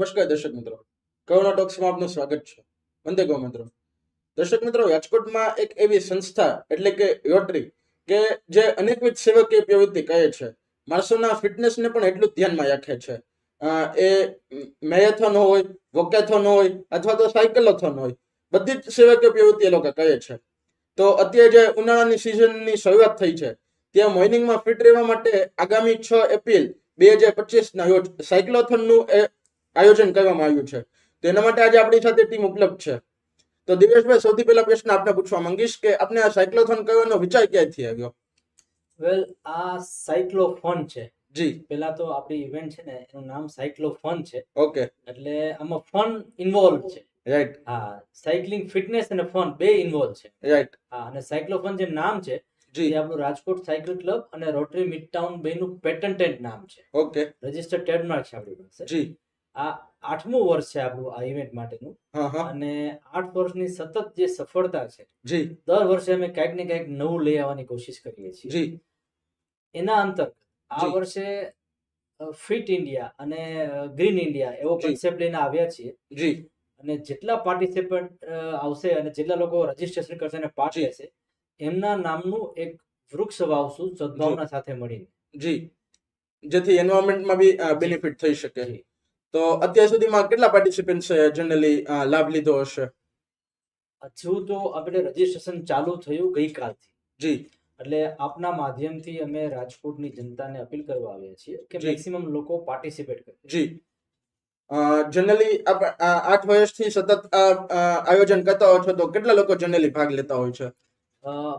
નમસ્કાર દર્શક મિત્રો. કરુણા ટોક્સમાં આપનું સ્વાગત છે. વંદે ગો મિત્રો. દર્શક મિત્રો, રાજકોટમાં એક એવી સંસ્થા, એટલે કે રોટરી કે જે અનેકવિધ સેવકીય પ્રવૃત્તિ કહે છે. માણસોના ફિટનેસને પણ એટલું ધ્યાનમાં રાખે છે. એ મેરેથોન હોય, વોકેથોન હોય, અથવા તો સાયકલોથોન હોય, બધી જ સેવકીય પ્રવૃત્તિ એ લોકો કહે છે. તો અત્યારે જે ઉનાળાની સિઝનની શરૂઆત થઈ છે, ત્યાં મોર્નિંગમાં ફિટ રહેવા માટે આગામી છ એપ્રિલ બે હજાર પચીસના રોજ એ આયોજન કરવામાં આવ્યું છે. તેના માટે આજે આપણી સાથે ટીમ ઉપલબ્ધ છે. તો દિવેશભાઈ સૌથી પહેલા પ્રશ્ન આપને પૂછવા માંગીશ કે આપને આ સાયક્લોથોન કરવાનો વિચાર ક્યાંથી આવ્યો? વેલ આ સાયક્લોફોન છે. જી. પેલા તો આપણી ઇવેન્ટ છે ને એનું નામ સાયક્લોફોન છે. ઓકે. એટલે આમાં ફન ઇન્વોલ્વ છે. રાઈટ હા સાયકલિંગ ફિટનેસ અને ફન બે ઇન્વોલ્વ છે. રાઈટ હા અને સાયક્લોફોન જે નામ છે જી. આપણું રાજકોટ સાયકલ ક્લબ અને રોટરી મિડટાઉન બેનું પેટન્ટેડ નામ છે. ઓકે. રજિસ્ટર્ડ ટ્રેડમાર્ક છે આપણી પાસે. જી. આ આઠમું વર્ષ છે આપણું આ ઇવેન્ટ માટેનું. અને આઠ વર્ષની સતત જે સફળતા છે જી. દર વર્ષે અમે કંઈક ને કંઈક નવું લઈ આવવાની કોશિશ કરીએ છીએ. જી. એના અંતર્ગત આ વર્ષે ફિટ ઇન્ડિયા અને ગ્રીન ઇન્ડિયા એવો. કન્સેપ્ટ લઈને આવ્યા છીએ. જી. અને જેટલા પાર્ટિસિપન્ટ આવશે અને જેટલા લોકો રજીસ્ટ્રેશન કરશે અને પાર્ટ. લેશે એમના નામનું એક વૃક્ષ વાવશું સદભાવના સાથે મળીને. જી. જેથી એન્વાયરમેન્ટમાં બી બેનિફિટ થઈ શકે. તો અત્યાર સુધીમાં કેટલા પાર્ટિસિપન્ટ્સ જનરલી લાભ લીધો હશે? હજુ તો આપણે રજીસ્ટ્રેશન ચાલુ થયું ગઈકાલથી. જી. એટલે આપના માધ્યમથી અમે રાજકોટની જનતાને અપીલ કરવા આવ્યા છીએ કે. મેક્સિમમ લોકો પાર્ટિસિપેટ કરે. જી. જનરલી આઠ વર્ષથી સતત આયોજન કરતા હોય છો તો કેટલા લોકો જનરલી ભાગ લેતા હોય છે?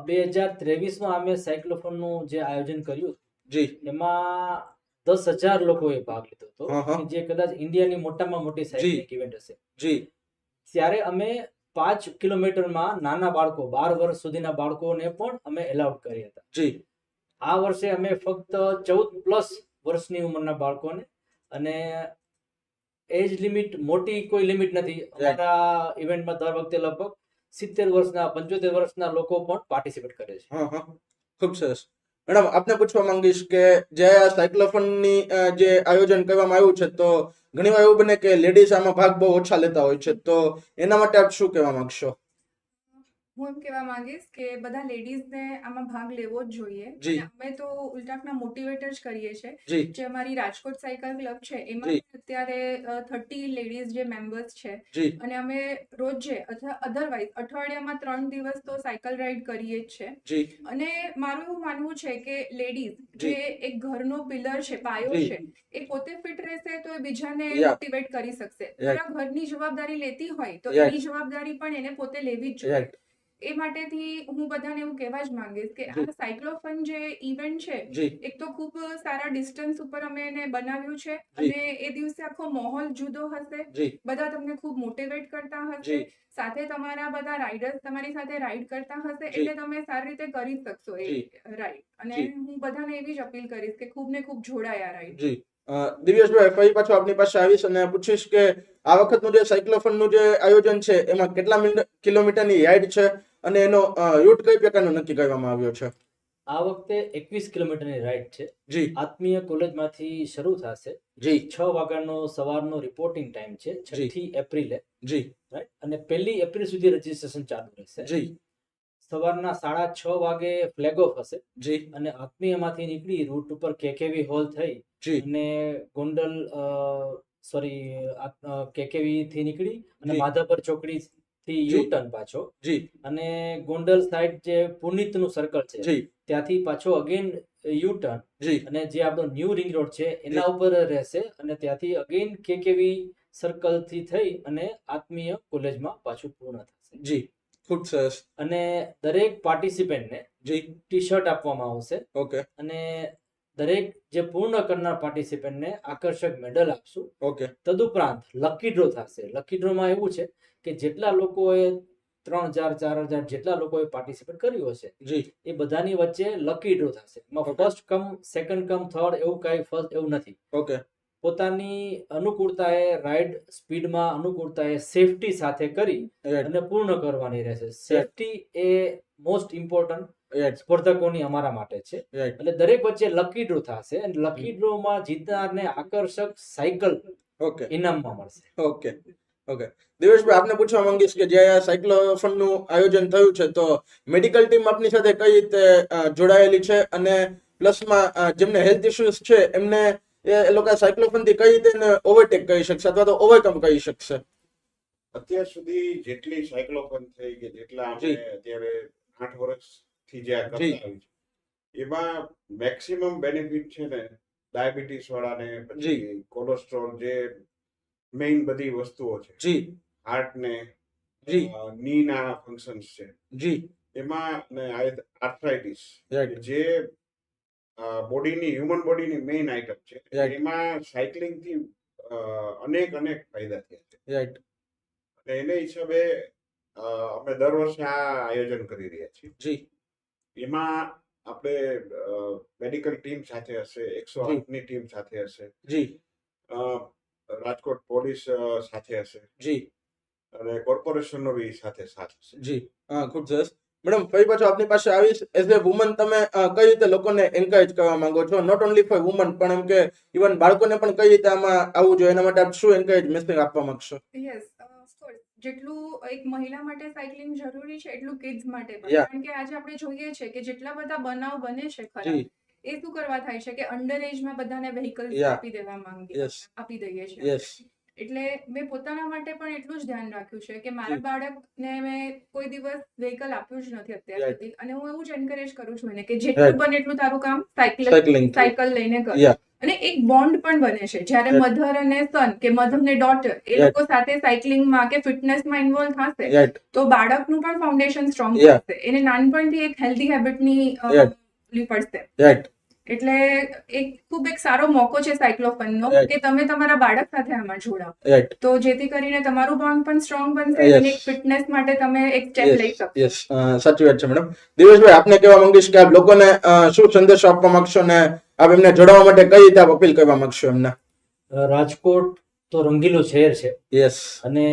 બે હજાર ત્રેવીસમાં અમે સાયક્લોફોનનું જે આયોજન કર્યું જી. એમાં દસ હજાર લોકોએ ભાગ લીધો હતો જે કદાચ ઇન્ડિયાની મોટામાં મોટી સાયકલિંગ ઇવેન્ટ હશે. જી. ત્યારે અમે પાંચ કિલોમીટરમાં નાના બાળકો બાર વર્ષ સુધીના બાળકોને પણ અમે એલાઉડ કરી હતા. જી. આ વર્ષે અમે ફક્ત ચૌદ પ્લસ વર્ષની ઉંમરના બાળકોને અને એજ લિમિટ મોટી કોઈ લિમિટ નથી. અમારા ઇવેન્ટમાં દર વખતે લગભગ સિત્તેર વર્ષના પંચોતેર વર્ષના લોકો પણ પાર્ટિસિપેટ કરે છે. ખૂબ સરસ. મેડમ, આપને પૂછવા માંગીશ કે જે આ સાયક્લોફોનની જે આયોજન કરવામાં આવ્યું છે, તો ઘણીવાર એવું બને કે લેડીઝ આમાં ભાગ બહુ ઓછા લેતા હોય છે, તો એના માટે આપ શું કહેવા માંગશો? હું એમ કહેવા માંગીશ કે બધા લેડીઝને આમાં ભાગ લેવો જ જોઈએ. અમે તો ઉલટાકના મોટિવેટર જ કરીએ છીએ જે. અમારી રાજકોટ સાયકલ ક્લબ છે એમાં અત્યારે થર્ટી લેડીઝ જે મેમ્બર્સ છે અને અમે રોજે અથવા અધરવાઇઝ અઠવાડિયામાં ત્રણ દિવસ તો સાયકલ રાઈડ કરીએ જ છે. અને મારું એવું માનવું છે કે લેડીઝ જે. એક ઘરનો પિલર છે પાયો છે એ પોતે ફિટ રહેશે તો એ બીજાને મોટિવેટ કરી શકશે. ઘરની જવાબદારી લેતી હોય તો એની જવાબદારી પણ એને પોતે લેવી જ જોઈએ. એ માટેથી હું બધાને એવું કહેવા જ માંગીશ કે. આ સાયક્લોફન જે ઇવેન્ટ છે એક તો ખૂબ સારા ડિસ્ટન્સ ઉપર અમે એને બનાવ્યું છે અને એ દિવસે આખો માહોલ જુદો હશે. બધા તમને ખૂબ મોટિવેટ કરતા હશે. સાથે તમારા બધા રાઇડર્સ તમારી સાથે રાઈડ કરતા હશે એટલે તમે સારી રીતે કરી શકશો એ રાઇડ અને હું બધાને એવી જ અપીલ કરીશ કે ખૂબ ને ખૂબ જોડાયા રાઈડ જી. દિવ્યેશભાઈ ફરી પાછું આપની પાસે આવીશ અને પૂછીશ કે આ વખતનું જે સાયક્લોફોનનું જે આયોજન છે એમાં કેટલા કિલોમીટરની રાઈડ છે? અને એનો રૂટ કઈ પ્રકારનો નક્કી કરવામાં આવ્યો છે? આ વખતે એકવીસ કિલોમીટરની રાઈડ છે. જી. આત્મીય કોલેજમાંથી શરૂ થશે. જી. છ વાગ્યાનો સવારનો રિપોર્ટિંગ ટાઈમ છે છઠ્ઠી એપ્રિલે. જી. રાઈટ અને પહેલી એપ્રિલ સુધી રજીસ્ટ્રેશન ચાલુ રહેશે. જી. સવારના સાડા છ વાગે ફ્લેગ ઓફ હશે. જી. અને આત્મીયમાંથી નીકળી રૂટ ઉપર કેકેવી હોલ થઈ જી. અને ગોંડલ સોરી કેકેવી થી નીકળી અને. માધાપર ચોકડી થી યુ ટર્ન પાછો. જી. અને ગોંડલ સાઈડ જે પુનિતનું સર્કલ છે જી. ત્યાંથી પાછો અગેન યુ ટર્ન જી. અને જે આપણો ન્યૂ રિંગ રોડ છે એના ઉપર રહેશે અને ત્યાંથી અગેન કેકેવી સર્કલથી થઈ અને આત્મીય કોલેજમાં પાછું પૂર્ણ થશે. જી. ખૂબ સરસ અને દરેક પાર્ટિસિપેન્ટને જી. ટી શર્ટ આપવામાં આવશે. ઓકે અને દરેક જે પૂર્ણ કરનાર પાર્ટિસિપન્ટને આકર્ષક મેડલ આપશું. ઓકે તદુપરાંત લકી ડ્રો થશે. લકી ડ્રોમાં એવું છે કે જેટલા લોકોએ ત્રણ હજાર ચાર હજાર જેટલા લોકોએ પાર્ટિસિપેટ કર્યું હશે જી. એ બધાની વચ્ચે લકી ડ્રો થશે. એમાં first come second come third એવું કાંઈ ફર્સ્ટ એવું નથી. ઓકે પોતાની અનુકૂળતાએ રાઈડ સ્પીડમાં અનુકૂળતાએ સેફટી સાથે કરી અને પૂર્ણ કરવાની રહેશે. સેફટી એ મોસ્ટ ઇમ્પોર્ટન્ટ સ્પર્ધકોની અમારા માટે છે. એટલે દરેક વચ્ચે લકી ડ્રો થશે અને લકી ડ્રોમાં જીતનારને આકર્ષક સાયકલ ઓકે ઇનામમાં મળશે. ઓકે ઓકે દિવેશભાઈ આપને પૂછવા માંગીશ કે જે આ સાયક્લોફોનનું આયોજન થયું છે તો મેડિકલ ટીમ આપની સાથે કઈ રીતે જોડાયેલી છે અને પ્લસમાં માં જેમને હેલ્થ ઇશ્યુઝ છે એમને એ એ લોકો સાયક્લોફોનથી કઈ રીતે ઓવરટેક કરી શકશે અથવા તો ઓવરકમ કરી શકશે? અત્યાર સુધી જેટલી સાયક્લોફોન થઈ કે જેટલા આપણે. અત્યારે આઠ વર્ષથી જે આ કરતા જી. છે એમાં મેક્સિમમ બેનિફિટ છે ને ડાયાબિટીસ વાળાને પછી કોલેસ્ટ્રોલ જે મેઇન બધી વસ્તુઓ છે જી. હાર્ટ ને જી. ની ના ફંક્શન્સ છે. જી. એમાં આર્થરાઇટિસ જે બોડીની હ્યુમન બોડીની મેઇન આઇટમ છે એમાં સાયકલિંગથી અનેક અનેક ફાયદા થયા છે. રાઈટ અને એને હિસાબે અમે દર વર્ષે આ આયોજન કરી રહ્યા છીએ. જી. એમાં આપણે મેડિકલ ટીમ સાથે હશે એકસો. આઠની ટીમ સાથે હશે. જી. અ, રાજકોટ પોલીસ સાથે હશે. જી. અને કોર્પોરેશનનો બી સાથે સાથ હશે. જી. હા ખૂબ સરસ. મેડમ ફરી પાછું આપની પાસે આવીશ. એઝ એ વુમન તમે કઈ રીતે લોકોને એન્કરેજ કરવા માંગો છો? નોટ ઓનલી ફોર વુમન પણ એમ કે ઇવન બાળકોને પણ કઈ રીતે આમાં આવવું જોઈએ? એના માટે આપ શું એન્કરેજ મેસેજ આપવા માંગશો? યસ જેટલું એક મહિલા માટે સાયકલિંગ જરૂરી છે એટલું કિડ્સ માટે પણ. કારણ કે આજે આપણે જોઈએ છે કે જેટલા બધા બનાવ બને છે ખરા એ શું કરવા થાય છે કે અંડર એજમાં બધાને વ્હીકલ્સ આપી દેવા માંગીએ આપી દઈએ છીએ. એટલે મેં પોતાના માટે પણ એટલું જ ધ્યાન રાખ્યું છે કે મારા બાળકને મેં કોઈ દિવસ વ્હીકલ આપ્યું જ નથી અત્યાર સુધી. અને હું એવું જ એન્કરેજ કરું છું એને કે જેટલું. બને એટલું તારું કામ સાયકલ સાયકલ લઈને કર. અને એક બોન્ડ પણ બને છે. જ્યારે મધર અને સન કે મધર ને ડોટર એ લોકો સાથે સાયકલિંગમાં કે ફિટનેસમાં ઇન્વોલ્વ થશે તો બાળકનું પણ ફાઉન્ડેશન સ્ટ્રોંગ થશે એને નાનપણથી એક હેલ્ધી હેબિટની. પડશે. એટલે એક ખૂબ એક સારો મોકો છે સાયક્લોફનનો કે તમે તમારા બાળક સાથે આમાં જોડાઓ. તો જેથી કરીને તમારું બોન્ડ પણ સ્ટ્રોંગ બનશે અને એક ફિટનેસ માટે તમે એક સ્ટેપ લઈ શકો. યસ સાચી વાત છે મેડમ દિવેશભાઈ આપને કહેવા માંગીશ કે આપ લોકોને શું સંદેશો આપવા માંગશો ને આપ એમને જોડાવા માટે કઈ રીતે આપ અપીલ કરવા માંગશો એમને? રાજકોટ તો રંગીલું શહેર છે. યસ અને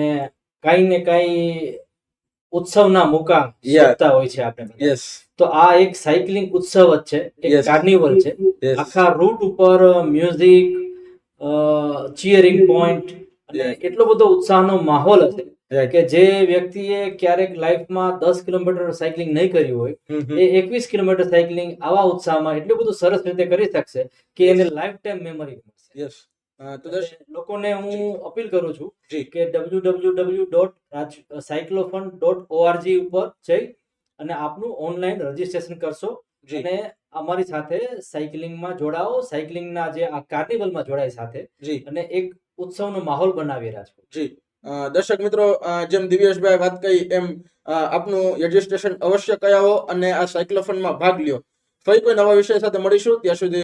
કાઈ ને કાઈ ઉત્સવના મુકા Yeah. હોય છે આપણે યસ તો આ એક સાયકલિંગ ઉત્સવ જ છે એક કાર્નિવલ છે. આખા રૂટ ઉપર મ્યુઝિક ચીયરિંગ પોઈન્ટ એટલો બધો ઉત્સાહનો માહોલ હશે કે જે વ્યક્તિએ ક્યારેક લાઈફમાં દસ કિલોમીટર સાયકલિંગ નહીં કર્યું હોય એ એકવીસ કિલોમીટર સાયકલિંગ આવા ઉત્સાહમાં એટલું બધું સરસ રીતે કરી શકશે કે એને લાઈફ ટાઈમ મેમરી યસ લોકોને હું અપીલ કરું છું કે W W W dot cyclofun dot org ઉપર જઈ અને આપનું ઓનલાઈન રજીસ્ટ્રેશન કરશો અને અમારી સાથે સાયકલિંગમાં જોડાઓ. સાયકલિંગના જે આ કાર્નિવલમાં જોડાય સાથે. જી. અને એક ઉત્સવનો માહોલ બનાવી રહ્યા છો. જી. દર્શક મિત્રો જેમ દિવ્યેશભાઈ વાત કરી એમ આપનું રજીસ્ટ્રેશન અવશ્ય કરાવો અને આ સાયક્લોફોનમાં ભાગ લ્યો. ફરી કોઈ નવા વિષય સાથે મળીશું ત્યાં સુધી